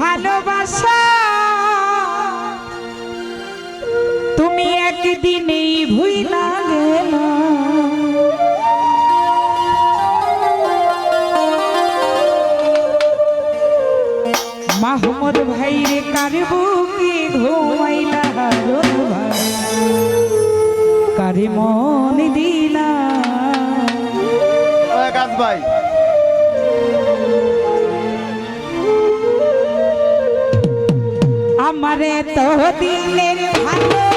ভালোবাসা। তুমি একদিনেই ভুইলা গেল। মাহমদ ভাই রে কার বুকে ঘুমাইলা মন দিলা? ভাই। আমারে তো দিনের ভালো